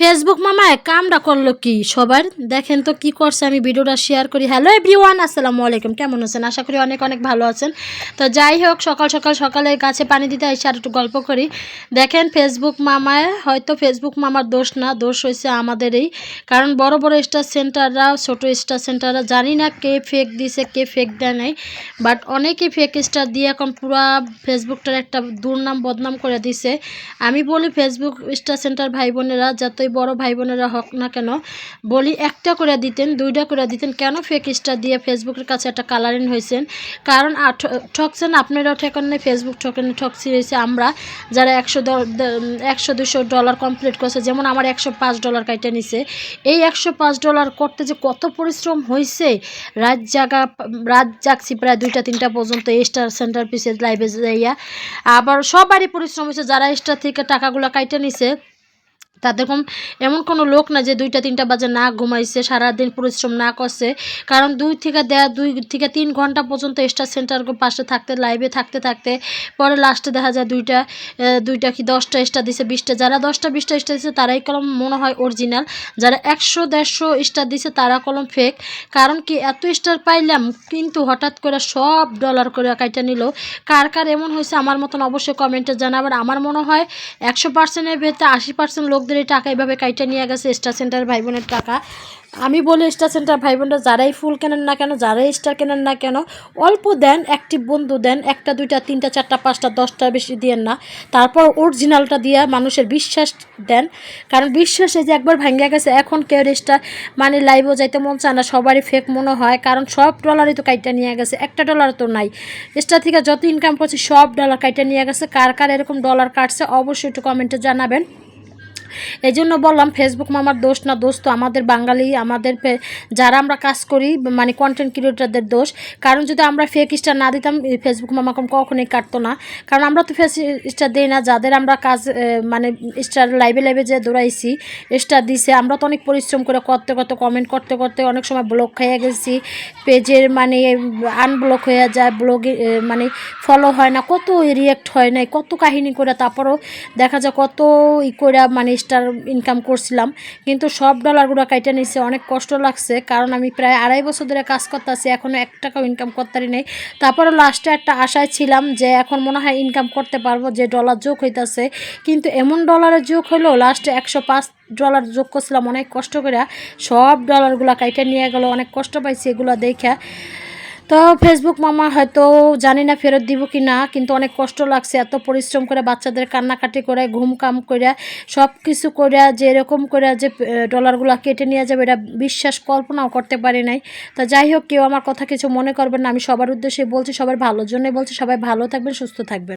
Facebook মামা এক কামটা করল কি সবার? দেখেন তো কি করছে, আমি ভিডিওটা শেয়ার করি। হ্যালো এভরিওয়ান আসসালামু আলাইকুম। কেমন আছেন? আশা করি অনেক অনেক ভালো আছেন। তো যাই হোক, সকাল সকাল সকালে গাছে পানি দিতে এসে আর একটু গল্প করি। দেখেন ফেসবুক মামায়, হয়তো ফেসবুক মামার দোষ না, দোষ হয়েছে আমাদেরই। কারণ বড় বড় স্টার সেন্টাররা ছোট স্টার সেন্টাররা জানি না কে ফেক দিছে, কে ফেক দেয় নাই। বাট অনেকেই ফেক স্টার দিয়ে এখন পুরা ফেসবুকটার একটা দুর্নাম বদনাম করে দিছে। আমি বলি ফেসবুক স্টার সেন্টার ভাই বোনেরা যতই বড় ভাই বোনেরা হোক না কেন? বলি, একটা করে দিতেন, দুইটা করে দিতেন। কেন ফেক স্টার দিয়ে ফেসবুকের কাছে একটা কালারিং হয়েছেন কারণ ঠকছেন আপনারাও ঠেকেন না ফেসবুক ঠকেন ঠকছি হয়েছে আমরা, যারা একশো একশো দুশো ডলার কমপ্লিট করছে, যেমন আমার একশো পাঁচ ডলার কাইটা নিছে। এই একশো পাঁচ ডলার করতে যে কত পরিশ্রম হয়েছে রাত জাগা, রাত জাগছি প্রায় দুইটা, তিনটা পর্যন্ত স্টার সেন্টার পিসে লাইভে যাইয়া। আবার সবারই পরিশ্রম হয়েছে যারা স্টার থেকে টাকাগুলো কাইটা নিছে তাদের কম এমন কোনো লোক না যে দুইটা, তিনটা বাজে না ঘুমাইছে, সারাদিন পরিশ্রম না করছে। কারণ দুই থেকে দেয়া দুই থেকে তিন ঘণ্টা পর্যন্ত স্টার সেন্টার পাশে থাকতে লাইভে থাকতে থাকতে, পরে লাস্টে দেখা যায় দুইটা দুইটা কি দশটা স্টার দিছে, বিশটা। যারা দশটা, বিশটা স্টার দিছে, তারাই কলম মনে হয় অরিজিনাল যারা একশো, দেড়শো স্টার দিছে, তারা কলম ফেক কারণ কি, এত স্টার পাইলাম, কিন্তু হঠাৎ করে সব ডলার করে কাইটা নিল। কার কার এমন হয়েছে, আমার মতন অবশ্যই কমেন্টে জানাবেন। আমার মনে হয় একশো পার্সেন্টের ভেতরে আশি পার্সেন্ট এই টাকা এভাবে কাইটা নিয়ে গেছে স্টার সেন্টার ভাই বোনের টাকা। আমি বলি স্টার সেন্টার ভাই বোনরা যারাই ফুল কেনেন না কেন, যারাই স্টার কেনেন না কেন, অল্প দেন একটি বন্ধু দেন, একটা, দুইটা, তিনটা, চারটা, পাঁচটা, দশটা বেশি দিয়েন না। তারপর অরিজিনালটা দিয়ে মানুষের বিশ্বাস দেন। কারণ বিশ্বাস এই যে একবার ভাঙ্গা গেছে, এখন কেউ স্টার মানে লাইভও যাইতে মন চায় না, সবারই ফেক মনে হয়। কারণ সব ডলারই তো কাইটা নিয়ে গেছে, একটা ডলার তো নাই। স্টার থেকে যত ইনকাম করছে সব ডলার কাইটা নিয়ে গেছে। কার কার এরকম ডলার কাটছে, অবশ্যই একটু কমেন্টে জানাবেন। এই জন্য বললাম ফেসবুক মামার দোষ না, দোষ তো আমাদের বাঙালি, আমাদের যারা আমরা কাজ করি মানে কন্টেন্ট ক্রিয়েটারদের দোষ। কারণ যদি আমরা ফেক স্টার না দিতাম ফেসবুক মামা কখনোই কাটতো না। কারণ আমরা তো ফেস স্টার দিই না, যাদের আমরা কাজ মানে স্টার লাইভে লাইভে যে দৌড়াইছি স্টার দিছে, আমরা তো অনেক পরিশ্রম করে করতে করতে কমেন্ট করতে করতে অনেক সময় ব্লক খেয়ে গেছি। পেজের মানে আনব্লক হয়ে যায় ব্লগে মানে ফলো হয় না, কত রিয়েক্ট হয় নাই, কত কাহিনী করে, তারপরও দেখা যায় কত ই করে মানে স্টার ইনকাম করছিলাম। কিন্তু সব ডলারগুলো কাইটা নিচ্ছে অনেক কষ্ট লাগছে। কারণ আমি প্রায় আড়াই বছর ধরে কাজ করতেছি এখনও এক টাকাও ইনকাম করতে পারি নাই তারপরে লাস্টে একটা আশায় ছিলাম যে এখন মনে হয় ইনকাম করতে পারব, যে ডলার যোগ হইতাছে। কিন্তু এমন ডলারের যোগ হলো লাস্টে একশো পাঁচ ডলার যোগ করছিলাম, অনেক কষ্ট করে সব ডলারগুলো কাইটা নিয়ে গেল, অনেক কষ্ট পাইছি এগুলো দেখে। তো ফেসবুক মামা হয়তো জানি না ফেরত দিব কি না, কিন্তু অনেক কষ্ট লাগছে, এত পরিশ্রম করে বাচ্চাদের কান্নাকাটি করে, ঘুম কাম করে সব কিছু করে, যে এরকম করে যে ডলারগুলো কেটে নিয়ে যাবে, এটা বিশ্বাস কল্পনাও করতে পারি নাই। তো যাই হোক, কেউ আমার কথা কিছু মনে করবেন না, আমি সবার উদ্দেশ্যে বলছি সবার ভালোর জন্যই বলছি, সবাই ভালো থাকবেন, সুস্থ থাকবেন।